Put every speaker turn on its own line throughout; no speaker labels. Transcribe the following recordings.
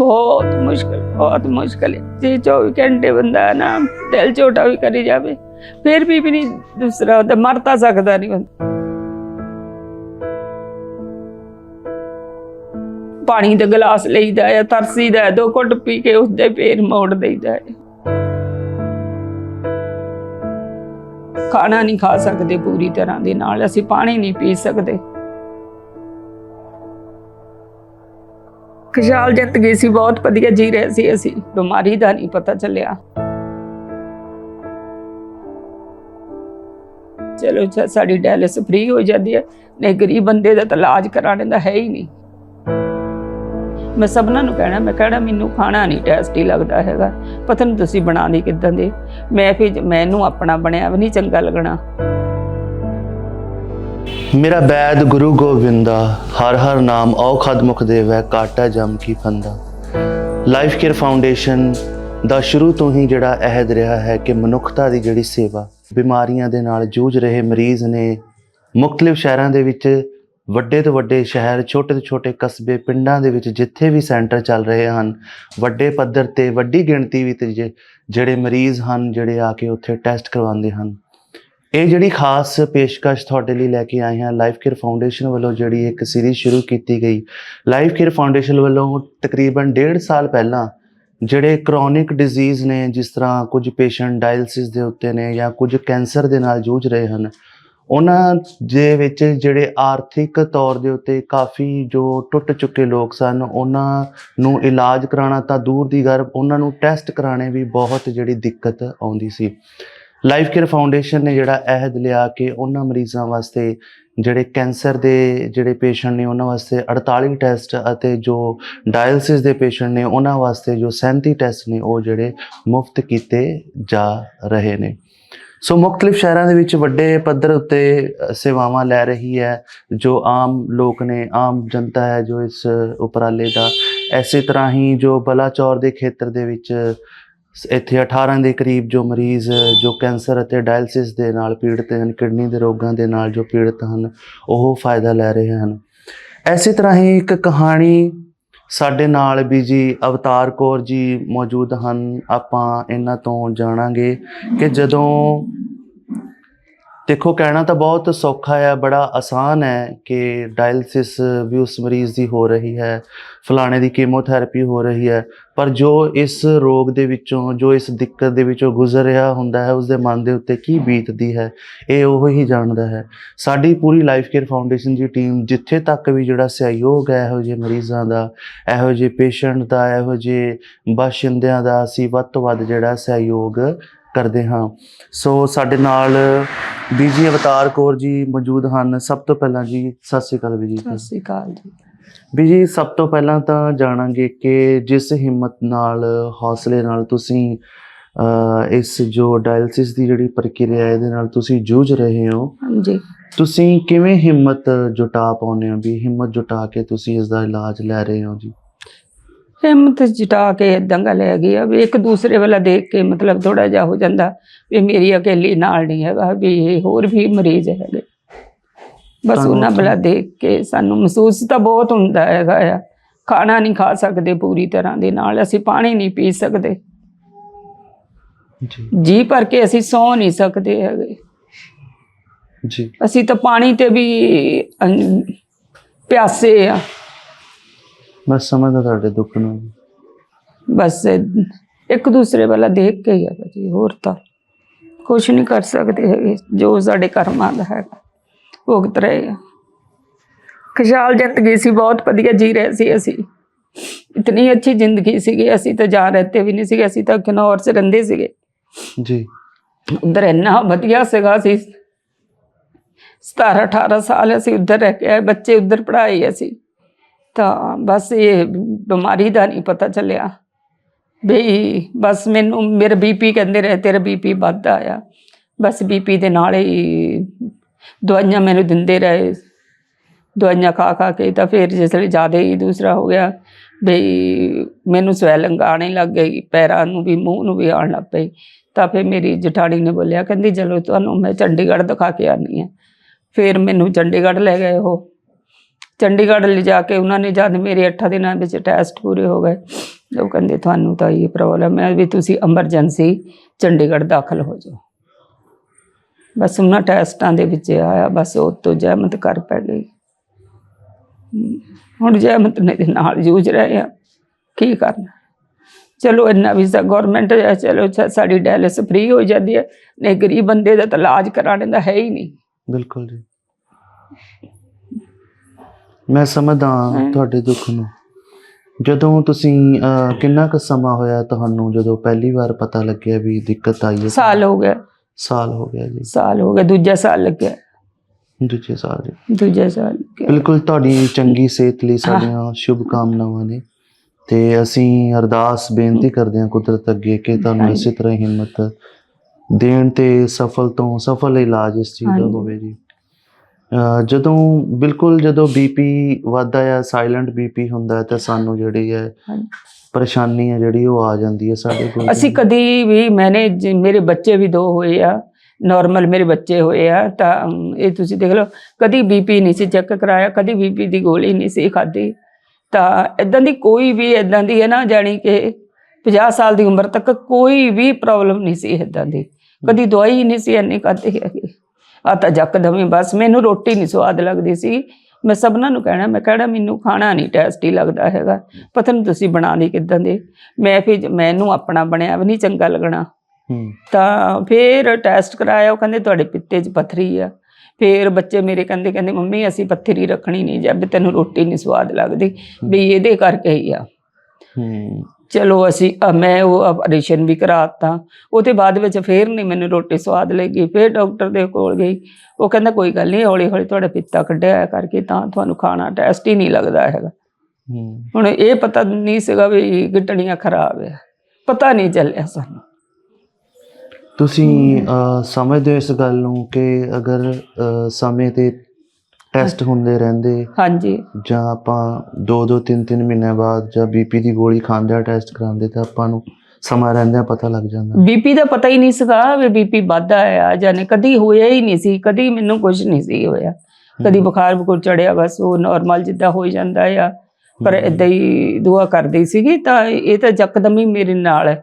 ਬਹੁਤ ਮੁਸ਼ਕਲ ਬਹੁਤ ਮੁਸ਼ਕਲ ਹੈ। ਜੇ 24 ਘੰਟੇ ਬੰਦਾ ਨਾ ਦਿਲ ਝੋਟਾ ਵੀ ਕਰੀ ਜਾਵੇ ਫਿਰ ਵੀ ਵੀ ਨਹੀਂ ਦੂਸਰਾ ਉਹਦਾ ਮਰ ਤਾਂ ਸਕਦਾ ਨਹੀਂ ਬੰਦਾ। ਪਾਣੀ ਦਾ ਗਲਾਸ ਲਈਦਾ ਹੈ ਤਰਸੀਦਾ ਹੈ, ਦੋ ਘੁੱਟ ਪੀ ਕੇ ਉਸਦੇ ਪੇਰ ਮੋੜ ਦੇਈਦਾ ਹੈ ਖਾਣਾ ਨਹੀਂ ਖਾ ਸਕਦੇ ਪੂਰੀ ਤਰ੍ਹਾਂ ਦੇ ਨਾਲ ਅਸੀਂ ਪਾਣੀ ਨਹੀਂ ਪੀ ਸਕਦੇ। ਖੁਸ਼ਹਾਲ ਜ਼ਿੰਦਗੀ ਸੀ, ਬਹੁਤ ਵਧੀਆ ਜੀ ਰਹੇ ਸੀ ਅਸੀਂ, ਬਿਮਾਰੀ ਦਾ ਨਹੀਂ ਪਤਾ ਚੱਲਿਆ। ਚਲੋ ਸਾਡੀ ਡਾਇਲਿਸ ਫ੍ਰੀ ਹੋ ਜਾਂਦੀ ਹੈ, ਨਹੀਂ ਗਰੀਬ ਬੰਦੇ ਦਾ ਤਾਂ ਇਲਾਜ ਕਰਾਣੇ ਦਾ ਹੈ ਹੀ ਨਹੀਂ। ਮੈਂ ਸਭਨਾਂ ਨੂੰ ਕਹਿਣਾ, ਮੈਂ ਕਹਿਣਾ ਮੈਨੂੰ ਖਾਣਾ ਨਹੀਂ ਟੈਸਟੀ ਲੱਗਦਾ ਹੈਗਾ। ਪਤਾ ਨਹੀਂ ਤੁਸੀਂ ਬਣਾਉਂਦੇ ਕਿਦਾਂ ਦੇ। ਮੈਂ ਫਿਰ ਮੈਨੂੰ ਆਪਣਾ ਬਣਿਆ ਵੀ ਨਹੀਂ ਚੰਗਾ ਲੱਗਣਾ।
ਮੇਰਾ ਬੈਦ ਗੁਰੂ ਗੋਬਿੰਦਾ, ਹਰ ਹਰ ਨਾਮ ਔਖਦ ਮੁਖ ਦੇਵੈ, ਕਾਟਾ ਜਮ ਕੀ ਫੰਦਾ। ਲਾਈਫ ਕੇਅਰ ਫਾਊਂਡੇਸ਼ਨ ਦਾ ਸ਼ੁਰੂ ਤੋਂ ਹੀ ਜਿਹੜਾ ਅਹਿਦ ਰਿਹਾ ਹੈ ਕਿ ਮਨੁੱਖਤਾ ਦੀ ਜਿਹੜੀ ਸੇਵਾ, ਬਿਮਾਰੀਆਂ ਦੇ ਨਾਲ ਜੂਝ ਰਹੇ ਮਰੀਜ਼ ਨੇ ਮੁxtਲਿਫ ਸ਼ਹਿਰਾਂ ਦੇ ਵਿੱਚ, ਵੱਡੇ ਤੋਂ ਵੱਡੇ ਸ਼ਹਿਰ, ਛੋਟੇ ਤੋਂ ਛੋਟੇ ਕਸਬੇ, ਪਿੰਡਾਂ ਦੇ ਵਿੱਚ ਜਿੱਥੇ ਵੀ ਸੈਂਟਰ ਚੱਲ ਰਹੇ ਹਨ, ਵੱਡੇ ਪੱਧਰ ਤੇ ਵੱਡੀ ਗਿਣਤੀ ਵਿੱਚ ਜੇ- ਜਿਹੜੇ ਮਰੀਜ਼ ਹਨ, ਜਿਹੜੇ ਆ ਕੇ ਉੱਥੇ ਟੈਸਟ ਕਰਵਾਉਂਦੇ ਹਨ। ਇਹ ਜਿਹੜੀ ਖਾਸ ਪੇਸ਼ਕਸ਼ ਤੁਹਾਡੇ ਲਈ ਲੈ ਕੇ ਆਏ ਹਾਂ ਲਾਈਫ ਕੇਅਰ ਫਾਊਂਡੇਸ਼ਨ ਵੱਲੋਂ ਜਿਹੜੀ ਇੱਕ ਸੀਰੀਜ਼ ਸ਼ੁਰੂ ਕੀਤੀ ਗਈ। ਲਾਈਫ ਕੇਅਰ ਫਾਊਂਡੇਸ਼ਨ ਵੱਲੋਂ ਤਕਰੀਬਨ 1.5 ਸਾਲ ਪਹਿਲਾਂ ਜਿਹੜੇ ਕ੍ਰੋਨਿਕ ਡਿਜ਼ੀਜ਼ ਨੇ, ਜਿਸ ਤਰ੍ਹਾਂ ਕੁਝ ਪੇਸ਼ੈਂਟ ਡਾਇਲਿਸਿਸ ਦੇ ਉੱਤੇ ਨੇ ਜਾਂ ਕੁਝ ਕੈਂਸਰ ਦੇ ਨਾਲ ਜੂਝ ਰਹੇ ਹਨ, ਉਹਨਾਂ ਦੇ ਵਿੱਚ ਜਿਹੜੇ ਆਰਥਿਕ ਤੌਰ ਦੇ ਉੱਤੇ ਕਾਫੀ ਜੋ ਟੁੱਟ ਚੁੱਕੇ ਲੋਕ ਸਨ, ਉਹਨਾਂ ਨੂੰ ਇਲਾਜ ਕਰਾਉਣਾ ਤਾਂ ਦੂਰ ਦੀ ਗੱਲ, ਉਹਨਾਂ ਨੂੰ ਟੈਸਟ ਕਰਾਣੇ ਵੀ ਬਹੁਤ ਜਿਹੜੀ ਦਿੱਕਤ ਆਉਂਦੀ ਸੀ। ਲਾਈਫ ਕੇਅਰ ਫਾਊਂਡੇਸ਼ਨ ਨੇ ਜਿਹੜਾ ਅਹਿਦ ਲਿਆ ਕਿ ਉਹਨਾਂ ਮਰੀਜ਼ਾਂ ਵਾਸਤੇ ਜਿਹੜੇ ਕੈਂਸਰ ਦੇ ਜਿਹੜੇ ਪੇਸ਼ੈਂਟ ਨੇ ਉਹਨਾਂ ਵਾਸਤੇ 48 ਟੈਸਟ ਅਤੇ ਜੋ ਡਾਇਲਿਸਿਸ ਦੇ ਪੇਸ਼ੈਂਟ ਨੇ ਉਹਨਾਂ ਵਾਸਤੇ ਜੋ 37 ਟੈਸਟ ਨੇ ਉਹ ਜਿਹੜੇ ਮੁਫਤ ਕੀਤੇ ਜਾ ਰਹੇ ਨੇ। ਸੋ ਮੁxtਲਿਫ ਸ਼ਹਿਰਾਂ ਦੇ ਵਿੱਚ ਵੱਡੇ ਪੱਧਰ ਉੱਤੇ ਸੇਵਾਵਾਂ ਲੈ ਰਹੀ ਹੈ, ਜੋ ਆਮ ਲੋਕ ਨੇ, ਆਮ ਜਨਤਾ ਹੈ ਜੋ ਇਸ ਉਪਰਾਲੇ ਦਾ ਐਸੇ ਤਰ੍ਹਾਂ ਹੀ ਜੋ ਬਲਾਚੌਰ ਦੇ ਖੇਤਰ ਦੇ ਵਿੱਚ ਇੱਥੇ 18 ਦੇ ਕਰੀਬ ਜੋ ਮਰੀਜ਼, ਜੋ ਕੈਂਸਰ ਅਤੇ ਡਾਇਲਿਸਿਸ ਦੇ ਨਾਲ ਪੀੜਤ ਹਨ, ਕਿਡਨੀ ਦੇ ਰੋਗਾਂ ਦੇ ਨਾਲ ਜੋ ਪੀੜਤ ਹਨ, ਉਹ ਫਾਇਦਾ ਲੈ ਰਹੇ ਹਨ। ਐਸੇ ਤਰ੍ਹਾਂ ਹੀ ਇੱਕ ਕਹਾਣੀ ਸਾਡੇ ਨਾਲ ਵੀ ਜੀ ਅਵਤਾਰ ਕੌਰ ਜੀ ਮੌਜੂਦ ਹਨ। ਆਪਾਂ ਇਹਨਾਂ ਤੋਂ ਜਾਣਾਂਗੇ ਕਿ ਜਦੋਂ ਦੇਖੋ, ਕਹਿਣਾ ਤਾਂ ਬਹੁਤ ਸੌਖਾ ਹੈ, ਬੜਾ ਆਸਾਨ ਹੈ ਕਿ ਡਾਇਲਿਸਿਸ ਵੀ ਉਸ ਮਰੀਜ਼ ਦੀ ਹੋ ਰਹੀ ਹੈ, ਫਲਾਣੇ ਦੀ ਕੀਮੋਥੈਰੇਪੀ ਹੋ ਰਹੀ ਹੈ, ਪਰ ਜੋ ਇਸ ਰੋਗ ਦੇ ਵਿੱਚੋਂ, ਜੋ ਇਸ ਦਿੱਕਤ ਦੇ ਵਿੱਚੋਂ ਗੁਜ਼ਰ ਰਿਹਾ ਹੁੰਦਾ ਹੈ ਉਸ ਦੇ ਮਨ ਦੇ ਉੱਤੇ ਕੀ ਬੀਤਦੀ ਹੈ, ਇਹ ਉਹ ਹੀ ਜਾਣਦਾ ਹੈ। ਸਾਡੀ ਪੂਰੀ ਲਾਈਫ ਕੇਅਰ ਫਾਊਂਡੇਸ਼ਨ ਦੀ ਟੀਮ ਜਿੱਥੇ ਤੱਕ ਵੀ ਜਿਹੜਾ ਸਹਿਯੋਗ ਹੈ, ਇਹੋ ਜਿਹੇ ਮਰੀਜ਼ਾਂ ਦਾ, ਇਹੋ ਜਿਹੇ ਪੇਸ਼ੈਂਟ ਦਾ, ਇਹੋ ਜਿਹੇ ਬਾਸ਼ਿੰਦਿਆਂ ਦਾ, ਅਸੀਂ ਵੱਧ ਤੋਂ ਵੱਧ ਜਿਹੜਾ ਸਹਿਯੋਗ ਕਰਦੇ ਹਾਂ। ਸੋ ਸਾਡੇ ਨਾਲ ਬੀਜੀ ਅਵਤਾਰ ਕੌਰ ਜੀ ਮੌਜੂਦ ਹਨ। ਸਭ ਤੋਂ ਪਹਿਲਾਂ ਜੀ ਸਤਿ ਸ਼੍ਰੀ ਅਕਾਲ ਬੀਜੀ
ਸਤਿ ਸ਼੍ਰੀ ਅਕਾਲ ਜੀ।
ਵੀ ਜੀ ਸਭ ਤੋਂ ਪਹਿਲਾਂ ਤਾਂ ਜਾਣਾਂਗੇ ਕਿ ਜਿਸ ਹਿੰਮਤ ਨਾਲ ਹੌਸਲੇ ਨਾਲ ਤੁਸੀਂ ਇਸ ਜੋ ਡਾਇਲਿਸਿਸ ਦੀ ਜਿਹੜੀ ਪ੍ਰਕਿਰਿਆ ਇਹਦੇ ਨਾਲ ਤੁਸੀਂ ਜੂਝ ਰਹੇ ਹੋ।
ਹਾਂਜੀ।
ਤੁਸੀਂ ਕਿਵੇਂ ਹਿੰਮਤ ਜੁਟਾ ਪਾਉਂਦੇ ਹੋ ਵੀ ਹਿੰਮਤ ਜੁਟਾ ਕੇ ਤੁਸੀਂ ਇਸ ਦਾ ਇਲਾਜ ਲੈ ਰਹੇ ਹੋ ਜੀ?
ਹਿੰਮਤ ਜਟਾ ਕੇ ਏਦਾਂ ਗੱਲ ਹੈਗੀ ਆ ਵੀ ਇੱਕ ਦੂਸਰੇ ਵਾਲਾ ਦੇਖ ਕੇ ਮਤਲਬ ਥੋੜਾ ਜਿਹਾ ਹੋ ਜਾਂਦਾ ਵੀ ਮੇਰੀ ਅਕੇਲੀ ਨਾਲ ਨਹੀਂ ਹੈਗਾ ਵੀ ਇਹ ਹੋਰ ਵੀ ਮਰੀਜ਼ ਹੈਗੇ। ਬਸ ਉਹਨਾਂ ਵਾਲਾ ਦੇਖ ਕੇ ਸਾਨੂੰ ਮਹਿਸੂਸ ਤਾਂ ਬਹੁਤ ਹੁੰਦਾ ਹੈਗਾ ਆ। ਖਾਣਾ ਨਹੀਂ ਖਾ ਸਕਦੇ ਪੂਰੀ ਤਰ੍ਹਾਂ ਦੇ ਨਾਲ ਅਸੀਂ ਪਾਣੀ ਨਹੀਂ ਪੀ ਸਕਦੇ।
ਜੀ।
ਜੀ ਭਰ ਕੇ ਅਸੀਂ ਸੌ ਨਹੀਂ ਸਕਦੇ ਹੈਗੇ।
ਜੀ।
ਅਸੀਂ ਤਾਂ ਪਾਣੀ ਤੇ ਵੀ ਪਿਆਸੇ ਆ।
ਮੈਂ ਸਮਝਦਾ ਤੁਹਾਡੇ ਦੁੱਖ ਨੂੰ।
ਬਸ ਇੱਕ ਦੂਸਰੇ ਵਾਲਾ ਦੇਖ ਕੇ ਹੀ ਆ ਜੀ ਹੋਰ ਤਾਂ ਕੁਝ ਨਹੀਂ ਕਰ ਸਕਦੇ ਹੈਗੇ ਜੋ ਸਾਡੇ ਕਰਮਾਂ ਦਾ ਹੈਗਾ ਭੁਗਤ ਰਹੇ ਆ। ਖੁਸ਼ਹਾਲ ਜ਼ਿੰਦਗੀ ਸੀ ਬਹੁਤ ਵਧੀਆ ਜੀ ਰਹੇ ਸੀ ਅਸੀਂ। ਇਤਨੀ ਅੱਛੀ ਜ਼ਿੰਦਗੀ ਸੀਗੀ ਅਸੀਂ ਤਾਂ ਜਾ ਰਹਤੇ ਵੀ ਨਹੀਂ ਸੀਗੇ ਅਸੀਂ ਤਾਂ ਕਿਨੌਰ 'ਚ ਰਹਿੰਦੇ ਸੀਗੇ।
ਜੀ।
ਉਧਰ ਇੰਨਾ ਵਧੀਆ ਸੀਗਾ ਸੀ। 17 18 ਸਾਲ ਅਸੀਂ ਉਧਰ ਰਹਿ ਕੇ ਆਏ ਬੱਚੇ ਉਧਰ ਪੜ੍ਹਾਏ ਅਸੀਂ। ਤਾਂ ਬਸ ਇਹ ਬਿਮਾਰੀ ਦਾ ਨਹੀਂ ਪਤਾ ਚੱਲਿਆ। ਬਈ ਬਸ ਮੈਨੂੰ, ਮੇਰਾ ਬੀਪੀ ਕਹਿੰਦੇ ਰਹੇ, ਤੇਰਾ ਬੀਪੀ ਵੱਧਦਾ ਆ ਬਸ ਬੀਪੀ ਦੇ ਨਾਲ ਹੀ ਦਵਾਈਆਂ ਮੈਨੂੰ ਦਿੰਦੇ ਰਹੇ। ਦਵਾਈਆਂ ਖਾ ਖਾ ਕੇ ਤਾਂ ਫਿਰ ਜਿਸ ਵੇਲੇ ਜ਼ਿਆਦਾ ਹੀ ਦੂਸਰਾ ਹੋ ਗਿਆ ਬਈ ਮੈਨੂੰ ਸਵੈਲਿੰਗ ਆਉਣੇ ਲੱਗ ਗਈ, ਪੈਰਾਂ ਨੂੰ ਵੀ, ਮੂੰਹ ਨੂੰ ਵੀ ਆਉਣ ਲੱਗ ਪਈ। ਤਾਂ ਫਿਰ ਮੇਰੀ ਜਠਾਣੀ ਨੇ ਬੋਲਿਆ, ਕਹਿੰਦੀ, ਚਲੋ ਤੁਹਾਨੂੰ ਮੈਂ ਚੰਡੀਗੜ੍ਹ ਦਿਖਾ ਕੇ ਆਨੀ ਆ ਫਿਰ ਮੈਨੂੰ ਚੰਡੀਗੜ੍ਹ ਲੈ ਗਏ ਉਹ। ਚੰਡੀਗੜ੍ਹ ਲਿਜਾ ਕੇ ਉਹਨਾਂ ਨੇ ਜਦ ਮੇਰੇ 8 ਦਿਨਾਂ ਵਿੱਚ ਟੈਸਟ ਪੂਰੇ ਹੋ ਗਏ, ਉਹ ਕਹਿੰਦੇ ਤੁਹਾਨੂੰ ਤਾਂ ਇਹ ਪ੍ਰੋਬਲਮ ਹੈ ਵੀ ਤੁਸੀਂ ਐਮਰਜੈਂਸੀ ਚੰਡੀਗੜ੍ਹ ਦਾਖਲ ਹੋ ਜਾਓ। ਬਸ ਉਹਨਾਂ ਟੈਸਟਾਂ ਦੇ ਵਿੱਚ ਆਇਆ, ਬਸ ਉਹ ਤੋਂ ਜਹਿਮਤ ਕਰ ਪੈ ਗਈ। ਹੁਣ ਜਹਿਮਤ ਨੇ ਦੇ ਨਾਲ ਜੂਝ ਰਹੇ ਆ, ਕੀ ਕਰਨਾ? ਚਲੋ ਇੰਨਾ ਵੀ ਗਵਰਨਮੈਂਟ ਚਲੋ ਸਾਡੀ ਡਾਇਲਿਸ ਫ੍ਰੀ ਹੋ ਜਾਂਦੀ ਹੈ, ਨਹੀਂ ਗਰੀਬ ਬੰਦੇ ਦਾ ਤਾਂ ਇਲਾਜ ਕਰਾਣੇ ਦਾ ਹੈ ਹੀ ਨਹੀਂ।
ਬਿਲਕੁਲ ਜੀ। ਮੈਂ ਸਮਝਦਾ
ਹੈਂ।
ਤੁਹਾਡੇ ਦੁੱਖ ਨੂੰ। ਜਦੋਂ ਤੁਸੀਂ ਅਹ, ਕਿੰਨਾ ਕੁ ਸਮਾਂ ਹੋਇਆ ਤੁਹਾਨੂੰ ਜਦੋਂ ਪਹਿਲੀ ਵਾਰ ਪਤਾ ਲੱਗਿਆ ਵੀ ਦਿੱਕਤ ਆਈ ਹੈ
ਸਾਲ ਹੋ ਗਿਆ।
ਸਾਲ ਹੋ ਗਿਆ ਜੀ।
ਸਾਲ ਹੋ ਗਿਆ ਦੂਜਾ ਸਾਲ ਲੱਗਿਆ।
ਦੂਜੇ ਸਾਲ ਜੀ।
ਦੂਜਾ ਸਾਲ ਲੱਗਿਆ।
ਬਿਲਕੁਲ ਤੁਹਾਡੀ ਚੰਗੀ ਸਿਹਤ ਲਈ ਸਾਡੀਆਂ ਸ਼ੁਭ ਕਾਮਨਾਵਾਂ ਨੇ। ਤੇ ਅਸੀਂ ਅਰਦਾਸ ਬੇਨਤੀ ਕਰਦੇ ਹਾਂ ਕੁਦਰਤ ਅੱਗੇ ਕਿ ਤੁਹਾਨੂੰ
ਹਾਂਜੀ।
ਇਸੇ ਤਰ੍ਹਾਂ ਹੀ ਹਿੰਮਤ ਦੇਣ ਤੇ ਸਫਲ ਤੋਂ ਸਫਲ ਇਲਾਜ ਇਸ ਚੀਜ਼ ਦਾ
ਹਾਂਜੀ।
ਹੋਵੇ ਜੀ। ਜਦੋਂ ਬਿਲਕੁਲ ਜਦੋਂ ਬੀਪੀ ਵੱਧਦਾ ਹੈ ਸਾਇਲੈਂਟ ਬੀਪੀ ਹੁੰਦਾ ਹੈ ਤਾਂ ਸਾਨੂੰ ਜਿਹੜੀ ਹੈ। ਪਰੇਸ਼ਾਨੀ ਹੈ ਜਿਹੜੀ ਉਹ ਆ ਜਾਂਦੀ ਹੈ ਸਾਡੇ ਕੋਲ।
ਅਸੀਂ ਕਦੀ ਵੀ ਮੈਨੇ ਮੇਰੇ ਬੱਚੇ ਵੀ ਦੋ ਹੋਏ ਆ ਨਾਰਮਲ ਮੇਰੇ ਬੱਚੇ ਹੋਏ ਆ ਤਾਂ ਇਹ ਤੁਸੀਂ ਦੇਖ ਲਓ ਕਦੀ ਬੀਪੀ ਨਹੀਂ ਸੀ ਚੈੱਕ ਕਰਾਇਆ ਕਦੀ ਬੀਪੀ ਦੀ ਗੋਲੀ ਨਹੀਂ ਸੀ ਖਾਧੀ। ਤਾਂ ਇਦਾਂ ਦੀ ਕੋਈ ਵੀ ਇਦਾਂ ਦੀ ਹੈ ਨਾ ਜਾਣੀ ਕਿ 50 ਸਾਲ ਦੀ ਉਮਰ ਤੱਕ ਕੋਈ ਵੀ ਪ੍ਰੋਬਲਮ ਨਹੀਂ ਸੀ ਇਦਾਂ ਦੀ। ਕਦੀ ਦਵਾਈ ਨਹੀਂ ਸੀ ਇੰਨੀ ਖਾਧੀ ਹੈਗੀ। ਆ ਤਾਂ ਜੱਕਦਮ ਹੀ ਬਸ ਮੈਨੂੰ ਰੋਟੀ ਨਹੀਂ ਸਵਾਦ ਲੱਗਦੀ ਸੀ। ਮੈਂ ਸਭਨਾਂ ਨੂੰ ਕਹਿਣਾ ਮੈਂ ਕਹਿਣਾ ਮੈਨੂੰ ਖਾਣਾ ਨਹੀਂ ਟੇਸਟੀ ਲੱਗਦਾ ਹੈਗਾ। ਪਤਾ ਨਹੀਂ ਤੁਸੀਂ ਬਣਾਉਂਦੇ ਕਿਦਾਂ ਦੇ। ਮੈਂ ਫਿਰ ਮੈਨੂੰ ਆਪਣਾ ਬਣਿਆ ਵੀ ਨਹੀਂ ਚੰਗਾ ਲੱਗਣਾ। ਤਾਂ ਫਿਰ ਟੈਸਟ ਕਰਾਇਆ ਉਹ ਕਹਿੰਦੇ ਤੁਹਾਡੇ ਪਿੱਤੇ 'ਚ ਪੱਥਰੀ ਆ। ਫਿਰ ਬੱਚੇ ਮੇਰੇ ਕਹਿੰਦੇ ਕਹਿੰਦੇ ਮੰਮੀ ਅਸੀਂ ਪੱਥਰੀ ਰੱਖਣੀ ਨਹੀਂ ਜਦ ਤੈਨੂੰ ਰੋਟੀ ਨਹੀਂ ਸਵਾਦ ਲੱਗਦੀ ਵੀ ਇਹਦੇ ਕਰਕੇ ਹੀ ਆ।
ਹੂੰ।
ਚਲੋ ਅਸੀਂ ਅ, ਮੈਂ ਉਹ ਆਪਰੇਸ਼ਨ ਵੀ ਕਰਾਤਾ। ਉਹਦੇ ਬਾਅਦ ਵਿੱਚ ਫਿਰ ਨਹੀਂ ਮੈਨੂੰ ਰੋਟੀ ਸਵਾਦ ਲੱਗੀ। ਫਿਰ ਡਾਕਟਰ ਦੇ ਕੋਲ ਗਈ। ਉਹ ਕਹਿੰਦਾ ਕੋਈ ਗੱਲ ਨਹੀਂ ਹੌਲੀ ਹੌਲੀ ਤੁਹਾਡਾ ਪਿੱਤਾ ਕੱਢਿਆ ਹੋਇਆ ਕਰਕੇ ਤਾਂ ਤੁਹਾਨੂੰ ਖਾਣਾ ਟੈਸਟ ਹੀ ਨਹੀਂ ਲੱਗਦਾ ਹੈਗਾ।
ਹੂੰ।
ਹੁਣ ਇਹ ਪਤਾ ਨਹੀਂ ਸੀਗਾ ਵੀ ਗਿੱਟਣੀਆਂ ਖਰਾਬ ਆ। ਪਤਾ ਨਹੀਂ ਚੱਲਿਆ ਸਾਨੂੰ।
ਤੁਸੀਂ ਅਹ, ਸਮਝਦੇ ਹੋ ਇਸ ਗੱਲ ਨੂੰ ਕਿ ਅਗਰ ਅਹ, ਸਮੇਂ ਤੇ ਟੈਸਟ ਹੁੰਦੇ ਰਹਿੰਦੇ।
ਹਾਂਜੀ।
ਜਾਂ ਆਪਾਂ 2-2 3-3 ਮਹੀਨਿਆਂ ਬਾਅਦ ਜਾਂ ਬੀਪੀ ਦੀ ਗੋਲੀ ਖਾਂਦੇ ਆ ਟੈਸਟ ਕਰਾਉਂਦੇ ਤਾਂ ਆਪਾਂ ਨੂੰ ਸਮਾਂ ਰਹਿੰਦਿਆਂ ਪਤਾ ਲੱਗ ਜਾਂਦਾ।
ਬੀਪੀ ਦਾ ਪਤਾ ਹੀ ਨਹੀਂ ਸੀਗਾ ਵੀ ਬੀਪੀ ਵੱਧਦਾ ਆ ਜਾਨੇ ਕਦੀ ਹੋਇਆ ਹੀ ਨਹੀਂ ਸੀ ਕਦੀ ਮੈਨੂੰ ਕੁਝ ਨਹੀਂ ਸੀ ਹੋਇਆ। ਕਦੀ ਬੁਖਾਰ ਬੁਖਾਰ ਚੜਿਆ ਬਸ ਉਹ ਨਾਰਮਲ ਜਿੱਦਾਂ ਹੋ ਜਾਂਦਾ ਆ। ਪਰ ਇਦਾਂ ਹੀ ਦੁਆ ਕਰਦੀ ਸੀਗੀ ਤਾਂ ਇਹ ਤਾਂ ਯਕਦਮ ਹੀ ਮੇਰੇ ਨਾਲ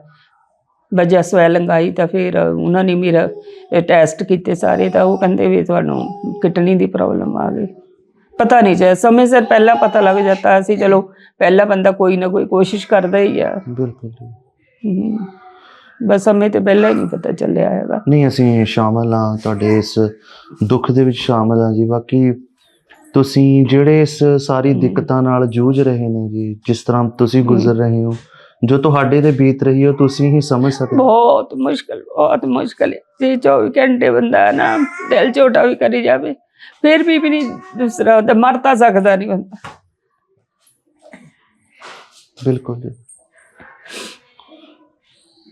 ਵਜਾ ਸਵੈਲਿੰਗ ਆਈ ਤਾਂ ਫਿਰ ਉਹਨਾਂ ਨੇ ਮੇਰਾ ਟੈਸਟ ਕੀਤੇ ਸਾਰੇ ਤਾਂ ਉਹ ਕਹਿੰਦੇ ਵੀ ਤੁਹਾਨੂੰ ਕਿਡਨੀ ਦੀ ਪ੍ਰੋਬਲਮ ਆ ਗਈ। ਪਤਾ ਨਹੀਂ ਚੱਲਿਆ ਸਮੇਂ ਸਿਰ ਪਹਿਲਾਂ ਪਤਾ ਲੱਗ ਜਾਂਦਾ ਸੀ ਚਲੋ ਪਹਿਲਾ ਬੰਦਾ ਕੋਈ ਨਾ ਕੋਈ ਕੋਸ਼ਿਸ਼ ਕਰਦਾ ਹੀ ਆ।
ਬਿਲਕੁਲ ਜੀ।
ਹਮ, ਬਸ ਸਮੇਂ ਤੇ ਪਹਿਲਾਂ ਹੀ ਨਹੀਂ ਪਤਾ ਚੱਲਿਆ ਹੈਗਾ।
ਨਹੀਂ ਅਸੀਂ ਸ਼ਾਮਲ ਹਾਂ ਤੁਹਾਡੇ ਇਸ ਦੁੱਖ ਦੇ ਵਿੱਚ ਸ਼ਾਮਲ ਹਾਂ ਜੀ। ਬਾਕੀ ਤੁਸੀਂ ਜਿਹੜੇ ਇਸ ਸਾਰੀ ਦਿੱਕਤਾਂ ਨਾਲ ਜੂਝ ਰਹੇ ਨੇ ਜੀ ਜਿਸ ਤਰ੍ਹਾਂ ਤੁਸੀਂ ਗੁਜ਼ਰ ਰਹੇ ਹੋ ਜੋ ਤੁਹਾਡੇ ਤੇ ਬੀਤ ਰਹੀ ਹੈ ਤੁਸੀਂ ਹੀ ਸਮਝ ਸਕਦੇ ਹੋ।
ਬਹੁਤ ਮੁਸ਼ਕਲ ਬਹੁਤ ਮੁਸ਼ਕਲ ਹੈ। ਜੇ 24 ਘੰਟੇ ਬੰਦਾ ਨਾ ਦਿਲ ਝੋਟਾ ਵੀ ਕਰੀ ਜਾਵੇ ਫਿਰ ਵੀ ਵੀ ਨਹੀਂ ਦੂਸਰਾ ਤਾਂ ਸਕਦਾ ਨਹੀਂ ਬੰਦਾ।
ਬਿਲਕੁਲ ਜੀ।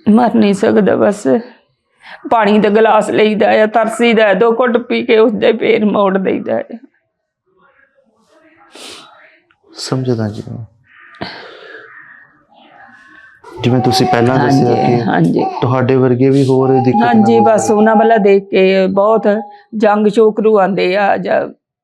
ਮਰ ਨਹੀਂ ਸਕਦਾ ਬਸ। ਪਾਣੀ ਦਾ ਗਲਾਸ ਲਈਦਾ ਆ ਤਰਸੀਦਾ ਹੈ, ਦੋ ਘੁੱਟ ਪੀ ਕੇ ਉਸਦੇ ਫੇਰ ਮੋੜ ਦੇਈਦਾ ਹੈ।
ਸਮਝਦਾ ਜੀ। ਜਿਵੇਂ ਤੁਸੀਂ ਪਹਿਲਾਂ ਦੱਸਿਆ
ਹਾਂਜੀ
ਕਿ
ਹਾਂਜੀ।
ਤੁਹਾਡੇ ਵਰਗੇ ਵੀ ਹੋਰ ਦਿੱਕਤ
ਹਾਂਜੀ ਬਸ ਉਹਨਾਂ ਵਾਲਾ ਦੇਖ ਕੇ ਬਹੁਤ ਜੰਗ ਸ਼ੋਕਰੂ ਆਂਦੇ ਆ ਜਾਂ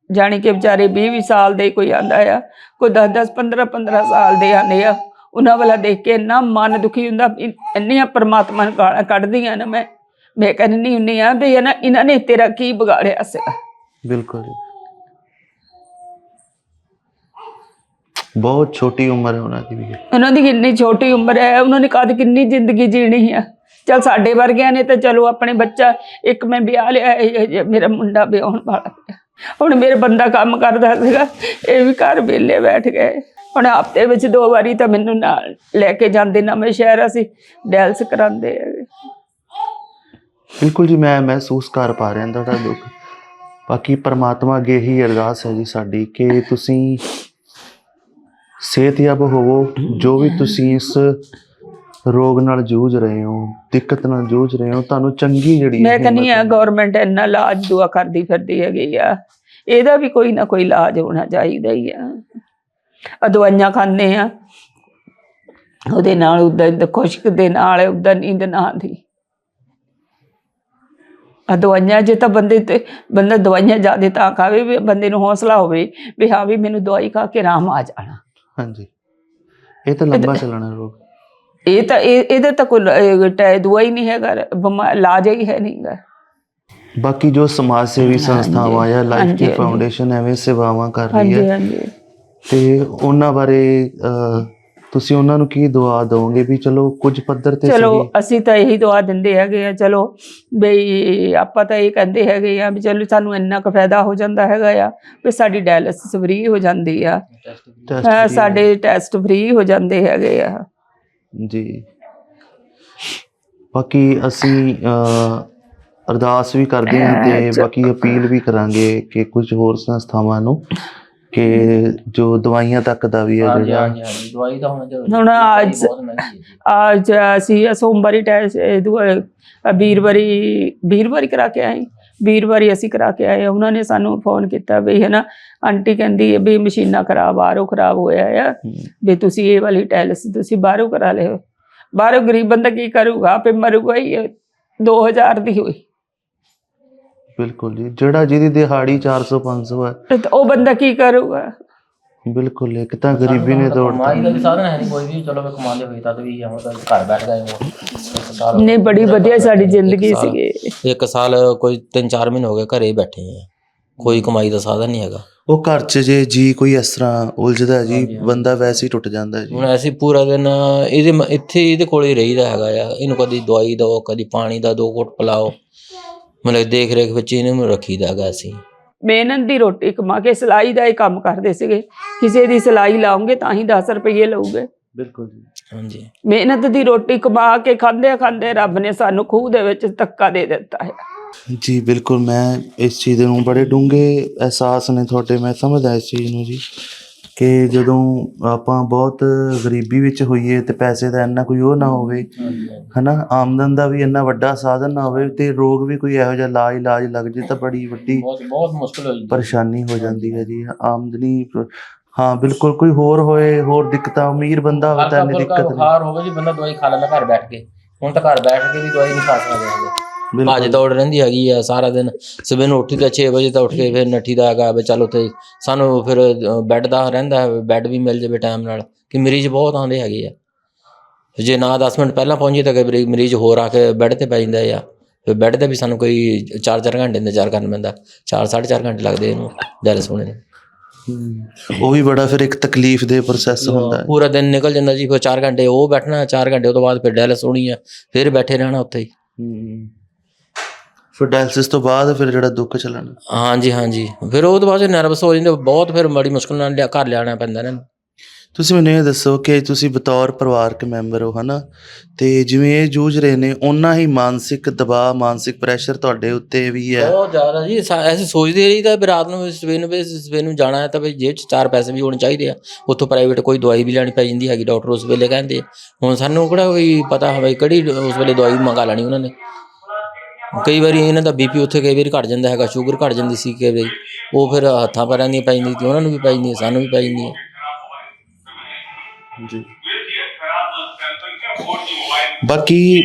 ਜਾਣੀ ਕਿ ਵਿਚਾਰੇ 20 20 ਸਾਲ ਦੇ ਕੋਈ ਆਂਦਾ ਆ ਕੋਈ 10 10 15 15 ਸਾਲ ਦੇ ਆਂਦੇ ਆ ਉਹਨਾਂ ਵਾਲਾ ਦੇਖ ਕੇ ਇੰਨਾ ਮਨ ਦੁਖੀ ਹੁੰਦਾ ਵੀ ਇੰਨੀਆਂ ਪਰਮਾਤਮਾ ਨੂੰ ਗਾਲਾਂ ਕੱਢਦੀਆਂ ਨਾ ਮੈਂ। ਮੈਂ ਕਹਿੰਦੀ ਹੁੰਦੀ ਆ ਵੀ ਇਹਨਾਂ ਇਹਨਾਂ ਨੇ ਤੇਰਾ ਕੀ ਵਿਗਾੜਿਆ ਸੀ
ਬਿਲਕੁਲ ਜੀ। ਬਹੁਤ ਛੋਟੀ ਉਮਰ ਹੈ ਉਹਨਾਂ ਦੀ ਵੀ।
ਉਹਨਾਂ ਦੀ ਕਿੰਨੀ ਛੋਟੀ ਉਮਰ ਹੈ ਉਹਨਾਂ ਨੇ ਕਦ ਕਿੰਨੀ ਜ਼ਿੰਦਗੀ ਜੀਣੀ ਆ। ਚਲ ਸਾਡੇ ਵਰਗਿਆਂ ਨੇ ਤਾਂ ਚਲੋ ਆਪਣੇ ਬੱਚਾ ਇੱਕ ਮੈਂ ਵਿਆਹ ਲਿਆ ਮੇਰਾ ਮੁੰਡਾ ਵਿਆਹਣ ਵਾਲਾ ਹੁਣ ਮੇਰੇ ਬੰਦਾ ਕੰਮ ਕਰਦਾ ਸੀਗਾ ਇਹ ਵੀ ਘਰ ਵਿਹਲੇ ਬੈਠ ਗਏ। ਹੁਣ ਹਫ਼ਤੇ ਵਿੱਚ ਦੋ ਵਾਰੀ ਤਾਂ ਮੈਨੂੰ ਨਾਲ ਲੈ ਕੇ ਜਾਂਦੇ ਨਵੇਂ ਸ਼ਹਿਰ ਅਸੀਂ ਡੈਲਸ ਕਰਾਉਂਦੇ
ਬਿਲਕੁਲ ਜੀ ਮੈਂ ਮਹਿਸੂਸ ਕਰ ਪਾ ਰਿਹਾ ਤੁਹਾਡਾ ਦੁੱਖ। ਬਾਕੀ ਪਰਮਾਤਮਾ ਅੱਗੇ ਹੀ ਅਰਦਾਸ ਹੈ ਜੀ ਸਾਡੀ ਕਿ ਤੁਸੀਂ ਸਿਹਤਯਾਬ ਹੋਵੋ ਜੋ ਵੀ ਤੁਸੀਂ ਇਸ ਰੋਗ ਨਾਲ ਜੂਝ ਰਹੇ ਹੋ ਦਿੱਕਤ ਨਾਲ ਜੂਝ ਰਹੇ ਹੋ ਤੁਹਾਨੂੰ ਚੰਗੀ ਜਿਹੜੀ
ਮੈਂ ਕਹਿੰਦੀ ਆ। ਗਵਰਨਮੈਂਟ ਇੰਨਾ ਇਲਾਜ ਦੁਆ ਕਰਦੀ ਫਿਰਦੀ ਹੈਗੀ ਆ। ਇਹਦਾ ਵੀ ਕੋਈ ਨਾ ਕੋਈ ਇਲਾਜ ਹੋਣਾ ਚਾਹੀਦਾ ਹੀ ਆ। ਆ ਦਵਾਈਆਂ ਖਾਂਦੇ ਆ। ਉਹਦੇ ਨਾਲ ਉਦਾਂ ਖੁਸ਼ਕ ਦੇ ਨਾਲ ਉਦਾਂ ਨੀਂਦ ਨਾ ਆਉਂਦੀ। ਆ ਦਵਾਈਆਂ ਜੇ ਤਾਂ ਬੰਦੇ ਤੇ ਬੰਦਾ ਦਵਾਈਆਂ ਜ਼ਿਆਦਾ ਤਾਂ ਖਾਵੇ ਵੀ ਬੰਦੇ ਨੂੰ ਹੌਸਲਾ ਹੋਵੇ ਵੀ ਹਾਂ ਵੀ ਮੈਨੂੰ ਦਵਾਈ ਖਾ ਕੇ ਆਰਾਮ ਆ ਜਾਣਾ।
ਹਾਂਜੀ। ਇਹ ਤਾਂ ਲੰਬਾ ਚੱਲਣਾ ਰੋਗ।
ਇਹ ਤਾਂ ਇਹ ਇਹਦੇ ਤਾਂ ਕੋਈ ਟੈ ਦਵਾਈ ਨਹੀਂ ਹੈਗਾ ਬਿਮਾ- ਇਲਾਜ ਹੀ ਹੈ ਨਹੀਂਗਾ
ਬਾਕੀ ਜੋ ਸਮਾਜ ਸੇਵੀ ਸੰਸਥਾਵਾਂ ਜਾਂ ਲਾਈਫ ਕੀ। ਫਾਊਂਡੇਸ਼ਨ ਐਵੇਂ ਸੇਵਾਵਾਂ ਕਰ ਰਹੀ ਹੈ
ਹਾਂਜੀ।
ਤੇ ਉਹਨਾਂ ਬਾਰੇ ਤੁਸੀਂ ਉਹਨਾਂ ਨੂੰ ਕੀ ਦੁਆ ਦਿਓਗੇ ਵੀ ਚਲੋ ਕੁਝ ਪੱਧਰ ਤੇ
ਚਲੋ ਅਸੀਂ ਤਾਂ ਇਹੀ ਦੁਆ ਦਿੰਦੇ ਹੈਗੇ ਆ ਚਲੋ ਬਈ ਆਪਾਂ ਤਾਂ ਇਹ ਕਹਿੰਦੇ ਹੈਗੇ ਆ ਵੀ ਚਲੋ ਸਾਨੂੰ ਇੰਨਾ ਕੁ ਫਾਇਦਾ ਹੋ ਜਾਂਦਾ ਹੈਗਾ ਆ ਵੀ ਸਾਡੀ ਡਾਇਲਿਸਿਸ ਫ੍ਰੀ ਹੋ ਜਾਂਦੀ ਆ। ਸਾਡੇ ਟੈਸਟ ਫ੍ਰੀ ਹੋ ਜਾਂਦੇ ਹੈਗੇ ਆ।
ਜੀ। ਬਾਕੀ ਅਸੀਂ ਅਰਦਾਸ ਵੀ ਕਰਦੇ ਹਾਂ ਤੇ ਬਾਕੀ ਅਪੀਲ ਵੀ ਕਰਾਂਗੇ ਕਿ ਕੁਝ ਹੋਰ ਸੰਸਥਾਵਾਂ ਨੂੰ ਕਿ ਜੋ ਦਵਾਈਆਂ ਤੱਕ ਦਾ ਵੀ ਹੈ
ਹਾਂਜੀ
ਜਿਹੜਾ।
ਹਾਂਜੀ ਹਾਂਜੀ ਦਵਾਈ ਤਾਂ ਹੁਣ ਜਦੋਂ
ਹੁਣ
ਦਵਾਈ
ਅੱਜ-
ਬਹੁਤ ਮਹਿੰਗੀ ਹੈ ਜੀ।
ਅੱਜ ਅਸੀਂ ਸੋਮਵਾਰੀ ਟੈਸਟ ਵੀਰਵਾਰੀ ਵੀਰਵਾਰੀ ਕਰਾ ਕੇ ਆਏ। ਵੀਰਵਾਰੀ ਅਸੀਂ ਕਰਾ ਕੇ ਆਏ। ਉਹਨਾਂ ਨੇ ਸਾਨੂੰ ਫੋਨ ਕੀਤਾ ਵੀ ਹੈ ਨਾ ਆਂਟੀ ਕਹਿੰਦੀ ਹੈ ਵੀ ਮਸ਼ੀਨਾਂ ਖਰਾਬ ਬਾਹਰੋਂ ਖਰਾਬ ਹੋਇਆ ਆ। ਵੀ ਤੁਸੀਂ ਇਹ ਵਾਲੀ ਟੈਲਸ ਤੁਸੀਂ ਬਾਹਰੋਂ ਕਰਾ ਲਿਓ। ਬਾਹਰੋਂ ਗਰੀਬ ਬੰਦਾ ਕੀ ਕਰੂਗਾ? ਆਪੇ ਮਰੂਗਾ ਹੀ ਇਹ 2000 ਦੀ ਹੋਈ।
ਬਿਲਕੁਲ ਜੀ ਜਿਹੜਾ ਜਿਹਦੀ ਦਿਹਾੜੀ 400 500 ਹੈ।
ਤੇ ਉਹ ਬੰਦਾ ਕੀ ਕਰੂਗਾ?
ਬਿਲਕੁਲ ਇੱਕ ਤਾਂ ਗਰੀਬੀ ਨੇ ਤੋੜਤਾ
ਕਮਾਈ ਦਾ ਵੀ ਸਾਧਨ ਹੈ ਨਹੀਂ ਕੋਈ ਵੀ ਚਲੋ ਵੀ ਕਮਾਉਂਦੇ ਹੋਏ ਤਾਂ ਵੀ ਹੁਣ ਤਾਂ ਘਰ ਬੈਠ ਗਏ ਹੋ ਇੱਕ ਸਾਲ
ਨੇ ਬੜੀ ਵਧੀਆ ਸਾਡੀ ਜ਼ਿੰਦਗੀ ਸੀਗੀ।
ਇੱਕ ਸਾਲ ਕੋਈ 3-4 ਮਹੀਨੇ ਹੋ ਗਏ ਘਰੇ ਹੀ ਬੈਠੇ ਆ। ਕੋਈ ਕਮਾਈ ਦਾ ਸਾਧਨ ਨਹੀਂ ਹੈਗਾ।
ਉਹ ਘਰ 'ਚ ਜੇ ਜੀ ਕੋਈ ਇਸ ਤਰ੍ਹਾਂ ਉਲਝਦਾ ਜੀ। ਬੰਦਾ ਵੈਸੇ ਹੀ ਟੁੱਟ ਜਾਂਦਾ ਜੀ।
ਹੁਣ ਅਸੀਂ ਪੂਰਾ ਦਿਨ ਇਹਦੇ ਮ- ਇੱਥੇ ਇਹਦੇ ਕੋਲੇ ਰਹੀਦਾ ਹੈਗਾ ਆ। ਇਹਨੂੰ ਕਦੀ ਦਵਾਈ ਦਿਓ ਕਦੀ ਪਾਣੀ ਦਾ ਦੋ ਘੁੱਟ ਪਿਲਾਓ। ਮਤਲਬ ਦੇਖ ਰੇਖ ਵਿੱਚ ਇਹਨੂੰ ਰੱਖੀਦਾ ਹੈਗਾ ਅਸੀਂ।
ਮਿਹਨਤ ਦੀ ਰੋਟੀ ਕਮਾ ਕੇ ਸਿਲਾਈ ਦਾ ਹੀ ਕੰਮ ਕਰਦੇ ਸੀਗੇ। ਕਿਸੇ ਦੀ ਸਿਲਾਈ ਲਾਉਂਗੇ ਤਾਂ ਹੀ 10 ਰੁਪਏ ਲਊਗੇ।
ਬਿਲਕੁਲ ਜੀ।
ਹਾਂਜੀ।
ਮਿਹਨਤ ਦੀ ਰੋਟੀ ਕਮਾ ਕੇ ਖਾਂਦੇ ਖਾਂਦੇ ਰੱਬ ਨੇ ਸਾਨੂੰ ਖੂਹ ਦੇ ਵਿੱਚ ਧੱਕਾ ਦੇ ਦਿੱਤਾ ਹੈ।
ਜੀ ਬਿਲਕੁਲ ਮੈਂ ਇਸ ਚੀਜ਼ ਨੂੰ ਬੜੇ ਡੂੰਘੇ ਅਹਿਸਾਸ ਨੇ ਤੁਹਾਡੇ ਮੈਂ ਸਮਝਦਾ ਇਸ ਚੀਜ਼ ਨੂੰ ਜੀ। ਕਿ ਜਦੋਂ ਆਪਾਂ ਬਹੁਤ ਗਰੀਬੀ ਵਿੱਚ ਹੋਈਏ ਤੇ ਪੈਸੇ ਦਾ ਇੰਨਾ ਕੋਈ ਉਹ ਨਾ ਹੋਵੇ ਹਨਾ? ਆਮਦਨ ਦਾ ਵੀ ਇੰਨਾ ਵੱਡਾ ਸਾਧਨ ਨਾ ਹੋਵੇ ਤੇ ਰੋਗ ਵੀ ਕੋਈ ਇਹੋ ਜਿਹਾ ਲਾ ਇਲਾਜ ਲੱਗ ਜੇ ਤਾਂ ਬੜੀ ਵੱਡੀ
ਬਹੁਤ ਬਹੁਤ ਮੁਸ਼ਕਲ ਹੋ ਜਾਂਦੀ
ਪਰੇਸ਼ਾਨੀ ਹੋ ਜਾਂਦੀ ਹੈ ਜੀ। ਆਮਦਨੀ ਹਾਂ ਬਿਲਕੁਲ ਕੋਈ ਹੋਰ ਹੋਏ ਹੋਰ ਦਿੱਕਤਾਂ ਅਮੀਰ ਬੰਦਾ ਹੋਵੇ ਤਾਂ ਇੰਨੀ ਦਿੱਕਤ ਨਹੀਂ।
ਬੁਖਾਰ ਹੋਵੇ ਜੀ ਬੰਦਾ ਦਵਾਈ ਖਾ ਲੈਂਦਾ ਘਰ ਬੈਠ ਕੇ। ਹੁਣ ਤਾਂ ਘਰ ਬੈਠ ਕੇ ਵੀ ਦਵਾਈ ਨਹੀਂ ਖਾ ਸਕਦੇ। ਭੱਜ ਦੌੜ ਰਹਿੰਦੀ ਹੈਗੀ ਆ ਸਾਰਾ ਦਿਨ। ਸਵੇਰ ਨੂੰ ਉੱਠੀ ਦਾ 6 ਵਜੇ ਤਾਂ ਉੱਠ ਕੇ ਫਿਰ ਨੱਠੀ ਦਾ ਹੈਗਾ ਵੀ ਚੱਲ ਉੱਥੇ ਸਾਨੂੰ ਫਿਰ ਬੈੱਡ ਦਾ ਰਹਿੰਦਾ ਹੈ ਬੈੱਡ ਵੀ ਮਿਲ ਜਾਵੇ ਟਾਈਮ ਨਾਲ। ਕਿ ਮਰੀਜ਼ ਬਹੁਤ ਆਉਂਦੇ ਹੈਗੇ ਆ। ਜੇ ਨਾ 10 ਮਿੰਟ ਪਹਿਲਾਂ ਪਹੁੰਚੇ ਤਾਂ ਕਈ ਮਰੀਜ਼ ਹੋਰ ਆ ਕੇ ਬੈੱਡ ਤੇ ਪੈ ਜਾਂਦਾ ਆ ਫਿਰ ਬੈੱਡ ਤੇ ਵੀ ਸਾਨੂੰ ਕੋਈ 4-4 ਘੰਟੇ ਇੰਤਜ਼ਾਰ ਕਰਨਾ ਪੈਂਦਾ। 4-4.5 ਘੰਟੇ ਲੱਗਦੇ ਇਹਨੂੰ ਡਾਇਲਸ ਹੋਣੇ ਨੂੰ।
ਉਹ ਵੀ ਬੜਾ ਫਿਰ ਇੱਕ ਤਕਲੀਫ ਦੇ ਪ੍ਰੋਸੈਸ ਹੁੰਦਾ। ਹੈ
ਪੂਰਾ ਦਿਨ ਨਿਕਲ ਜਾਂਦਾ ਜੀ ਫਿਰ 4 ਘੰਟੇ ਉਹ ਬੈਠਣਾ 4 ਘੰਟੇ ਉਹ ਤੋਂ ਬਾਅਦ ਫਿਰ ਡਾਇਲਸ ਹੋਣੀ ਆ ਫਿਰ ਬੈਠੇ ਰਹਿਣਾ ਉੱਥੇ ਹੀ।
ਫਿਰ ਡਾਇਲਸਿਸ ਤੋਂ ਬਾਅਦ ਫਿਰ ਜਿਹੜਾ ਦੁੱਖ ਚੱਲਣਾ?
ਹਾਂਜੀ ਹਾਂਜੀ। ਫਿਰ ਉਹ ਤੋਂ ਬਾਅਦ ਨਰਵਸ ਹੋ ਜਾਂਦੇ ਬਹੁਤ ਫਿਰ ਬੜੀ ਮੁਸ਼ਕਲ ਨਾਲ ਲਿਆ ਘਰ ਲਿਆਣਾ ਪੈਂਦਾ ਇਹਨਾਂ ਨੂੰ।
ਤੁਸੀਂ ਮੈਨੂੰ ਇਹ ਦੱਸੋ ਕਿ ਤੁਸੀਂ ਬਤੌਰ ਪਰਿਵਾਰਕ ਮੈਂਬਰ ਹੋ ਹਨਾ? ਤੇ ਜਿਵੇਂ ਇਹ ਜੂਝ ਰਹੇ ਨੇ ਉਹਨਾਂ ਹੀ ਮਾਨਸਿਕ ਦਬਾਅ ਮਾਨਸਿਕ ਪ੍ਰੈਸ਼ਰ ਤੁਹਾਡੇ ਉੱਤੇ ਵੀ ਹੈ।
ਬਹੁਤ ਜ਼ਿਆਦਾ ਜੀ ਸਾ- ਅਸੀਂ ਸੋਚਦੇ ਰਹੀਦਾ ਵੀ ਰਾਤ ਨੂੰ ਵੀ ਸਵੇਰ ਨੂੰ ਵੀ ਸਵੇਰ ਨੂੰ ਜਾਣਾ ਹੈ ਤਾਂ ਵੀ ਜੇਬ 'ਚ ਚਾਰ ਪੈਸੇ ਵੀ ਹੋਣੇ ਚਾਹੀਦੇ ਆ। ਉੱਥੋਂ ਪ੍ਰਾਈਵੇਟ ਕੋਈ ਦਵਾਈ ਵੀ ਲੈਣੀ ਪੈ ਜਾਂਦੀ ਹੈਗੀ ਡਾਕਟਰ ਉਸ ਵੇਲੇ ਕਹਿੰਦੇ। ਹੁਣ ਸਾਨੂੰ ਕਿਹੜਾ ਕੋਈ ਪਤਾ ਹੋਵੇ ਕਿਹੜੀ ਉਸ ਵੇਲੇ ਦਵਾਈ ਮੰਗਾ ਲੈਣੀ ਉਹਨਾਂ ਨੇ। ਕਈ ਵਾਰੀ ਇਹਨਾਂ ਦਾ ਬੀਪੀ ਉੱਥੇ ਕਈ ਵਾਰੀ ਘਟ ਜਾਂਦਾ ਹੈਗਾ ਸ਼ੂਗਰ ਘਟ ਜਾਂਦੀ ਸੀ ਕਈ ਵਾਰੀ। ਉਹ ਫਿਰ ਹੱਥਾਂ ਪੈਰਾਂ ਦੀਆਂ ਪੈ ਜਾਂਦੀ ਸੀ ਉਹਨਾਂ ਨੂੰ ਵੀ ਪੈ ਜਾਂਦੀ ਸਾਨੂੰ ਵੀ ਪੈ ਜਾਂਦੀ ਹੈ
ਜੀ। ਬਾਕੀ